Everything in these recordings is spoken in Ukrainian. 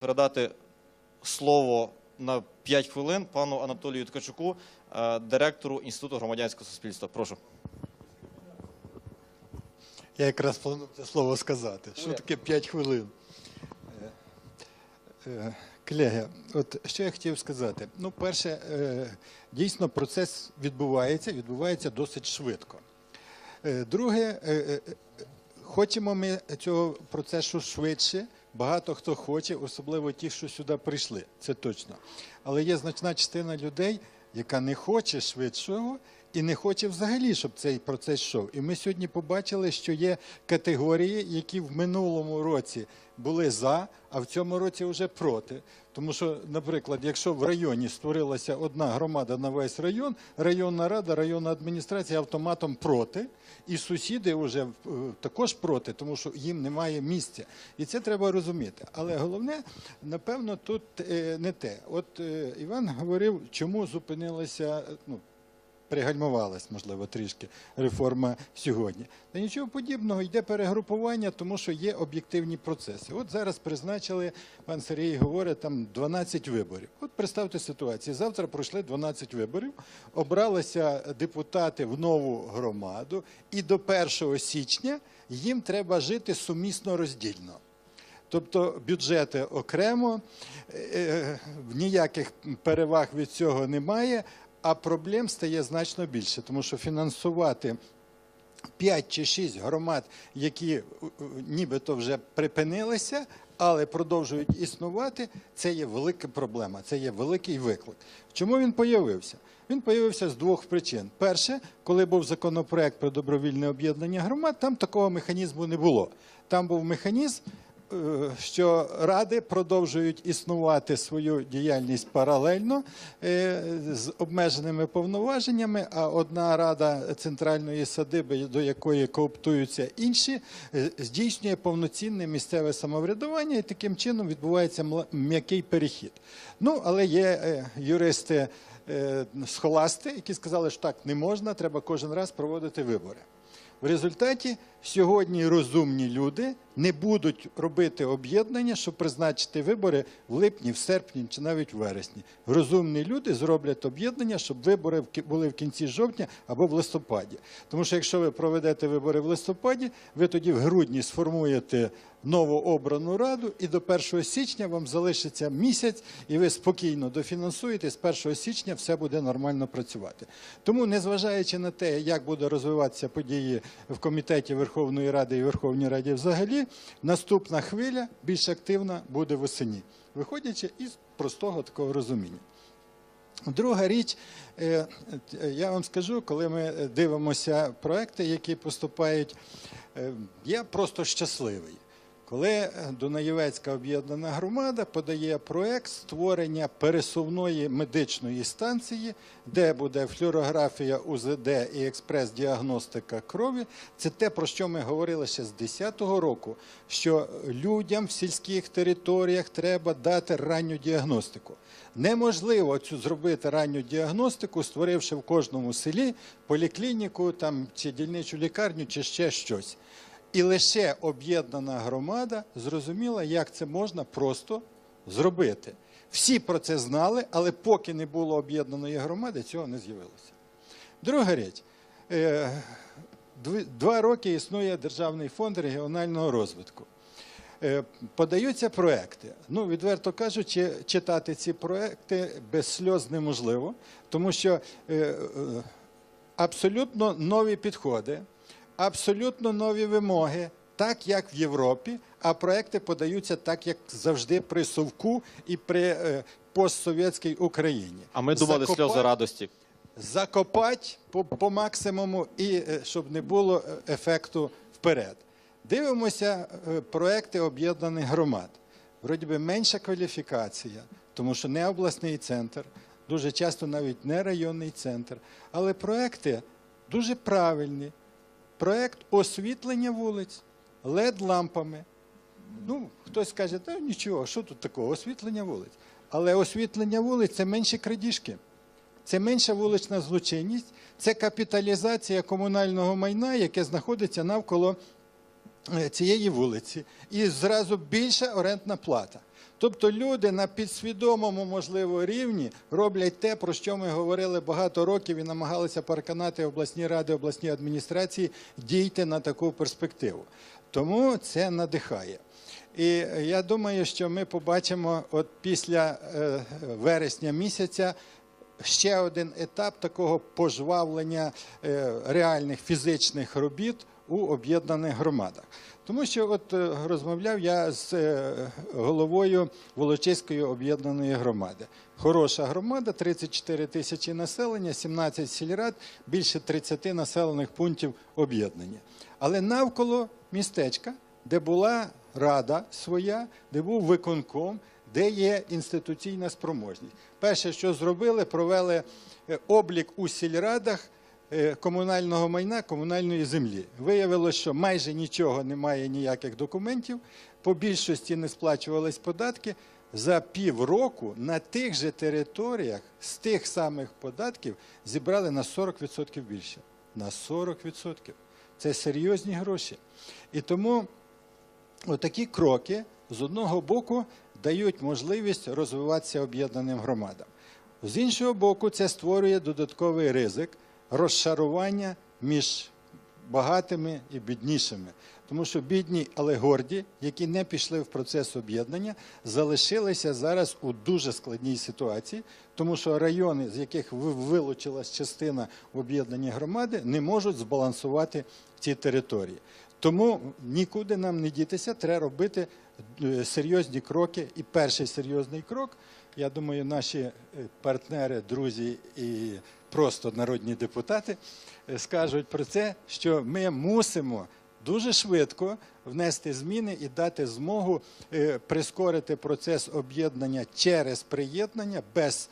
передати слово на 5 хвилин пану Анатолію Ткачуку, е, директору Інституту громадянського суспільства. Прошу. Я якраз планую це слово сказати. Що таке 5 хвилин? Е, е, Колеги, от що я хотів сказати. Ну, перше, дійсно процес відбувається, відбувається досить швидко. Друге, хочемо ми цього процесу швидше. Багато хто хоче, особливо ті, що сюди прийшли, це точно. Але є значна частина людей, яка не хоче швидшого і не хоче взагалі, щоб цей процес йшов. І ми сьогодні побачили, що є категорії, які в минулому році були за, а в цьому році вже проти. Тому що, наприклад, якщо в районі створилася одна громада на весь район, районна рада, районна адміністрація автоматом проти, і сусіди вже е, також проти, тому що їм немає місця. І це треба розуміти. Але головне, напевно, тут е, не те. От е, Іван говорив, чому зупинилася. Ну, пригальмувалась, можливо, трішки реформа сьогодні. Та нічого подібного, йде перегрупування, тому що є об'єктивні процеси. От зараз призначили, пан Сергій говорить, там 12 виборів. От представте ситуацію. Завтра пройшли 12 виборів, обралися депутати в нову громаду, і до 1 січня їм треба жити сумісно роздільно. Тобто бюджети окремо, е, ніяких переваг від цього немає, а проблем стає значно більше, тому що фінансувати 5 чи 6 громад, які е, нібито вже припинилися, але продовжують існувати, це є велика проблема, це є великий виклик. Чому він появився? Він появився з двох причин. Перше, коли був законопроект про добровільне об'єднання громад, там такого механізму не було. Там був механізм, що ради продовжують існувати свою діяльність паралельно е, з обмеженими повноваженнями, а одна рада центральної садиби, до якої кооптуються інші, е, здійснює повноцінне місцеве самоврядування, і таким чином відбувається м'який перехід. Ну, але є е, юристи е, схоласти, які сказали, що так не можна, треба кожен раз проводити вибори. В результаті сьогодні розумні люди не будуть робити об'єднання, щоб призначити вибори в липні, в серпні чи навіть в вересні. Розумні люди зроблять об'єднання, щоб вибори були в кінці жовтня або в листопаді. Тому що якщо ви проведете вибори в листопаді, ви тоді в грудні сформуєте новообрану раду, і до 1 січня вам залишиться місяць, і ви спокійно дофінансуєте. З 1 січня все буде нормально працювати. Тому, незважаючи на те, як буде розвиватися події в комітеті Верховної Ради і Верховній Раді взагалі, наступна хвиля більш активна буде восені, виходячи із простого такого розуміння. Друга річ, е, е, я вам скажу, коли ми дивимося проекти, які поступають, е, я просто щасливий. Коли Дунаєвецька об'єднана громада подає проект створення пересувної медичної станції, де буде флюорографія УЗД і експрес-діагностика крові, це те, про що ми говорили ще з 2010 року, що людям в сільських територіях треба дати ранню діагностику. Неможливо цю зробити ранню діагностику, створивши в кожному селі поліклініку там, чи дільничу лікарню, чи ще щось. І лише об'єднана громада зрозуміла, як це можна просто зробити. Всі про це знали, але поки не було об'єднаної громади, цього не з'явилося. Друга річ. Е, Два роки існує Державний фонд регіонального розвитку. Е, Подаються проекти. Ну, відверто кажучи, читати ці проекти без сльоз неможливо, тому що е, абсолютно нові підходи, абсолютно нові вимоги, так як в Європі, а проекти подаються так, як завжди при Совку і при е, постсовєтській Україні. А ми думали Закопать- сльози радості. закопати по, по максимуму і е, щоб не було е, ефекту вперед. Дивимося проекти об'єднаних громад. Вроді би менша кваліфікація, тому що не обласний центр, дуже часто навіть не районний центр. Але проекти дуже правильні. Проект освітлення вулиць led лампами Ну, хтось скаже, та нічого, що тут такого? Освітлення вулиць. Але освітлення вулиць це менші крадіжки. Це менша вулична злочинність, це капіталізація комунального майна, яке знаходиться навколо е, цієї вулиці. І зразу більша орендна плата. Тобто люди на підсвідомому, можливо, рівні роблять те, про що ми говорили багато років і намагалися переконати обласні ради, обласні адміністрації дійти на таку перспективу. Тому це надихає. І я думаю, що ми побачимо от після е, вересня місяця ще один етап такого пожвавлення е, реальних фізичних робіт у об'єднаних громадах. Тому що от е, розмовляв я з е, головою Волочиської об'єднаної громади. Хороша громада, 34 тисячі населення, 17 сільрад, більше 30 населених пунктів об'єднані. Але навколо містечка, де була рада своя, де був виконком, де є інституційна спроможність. Перше, що зробили, провели е, облік у сільрадах комунального майна, комунальної землі. Виявилося, що майже нічого немає, ніяких документів, по більшості не сплачувались податки. За півроку на тих же територіях з тих самих податків зібрали на 40% більше. На 40%. Це серйозні гроші. І тому отакі кроки з одного боку дають можливість розвиватися об'єднаним громадам. З іншого боку, це створює додатковий ризик розшарування між багатими і біднішими. Тому що бідні, але горді, які не пішли в процес об'єднання, залишилися зараз у дуже складній ситуації, тому що райони, з яких ви- вилучилась частина в об'єднані громади, не можуть збалансувати ці території. Тому нікуди нам не дітися, треба робити е, серйозні кроки. І перший серйозний крок, я думаю, наші е, партнери, друзі і просто народні депутати е, скажуть про це, що ми мусимо дуже швидко внести зміни і дати змогу е, прискорити процес об'єднання через приєднання без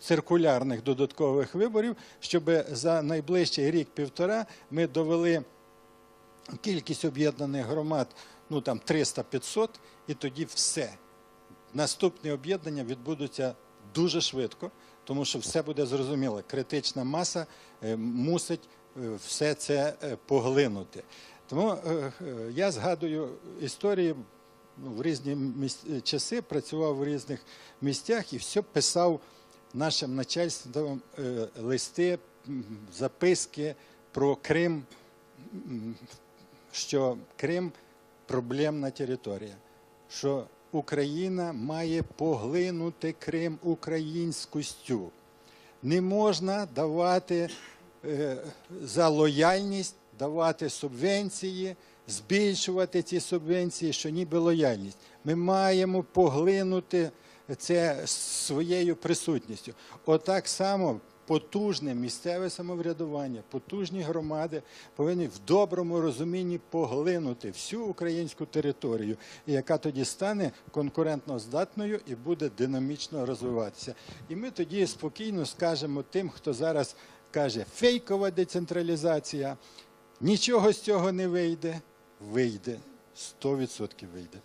циркулярних додаткових виборів, щоб за найближчий рік-півтора ми довели кількість об'єднаних громад ну там 300-500, і тоді все. Наступні об'єднання відбудуться дуже швидко, тому що все буде зрозуміло. Критична маса е, мусить е, все це е, поглинути. Тому я згадую історії ну, в різні часи, працював в різних місцях і все писав нашим начальством листи, записки про Крим, що Крим проблемна територія, що Україна має поглинути Крим українськістю. Не можна давати е, за лояльність, давати субвенції, збільшувати ці субвенції, що ніби лояльність. Ми маємо поглинути це своєю присутністю. Отак само потужне місцеве самоврядування, потужні громади повинні в доброму розумінні поглинути всю українську територію, яка тоді стане конкурентно здатною і буде динамічно розвиватися. І ми тоді спокійно скажемо тим, хто зараз каже фейкова децентралізація, нічого з цього не вийде. Вийде, 100% вийде.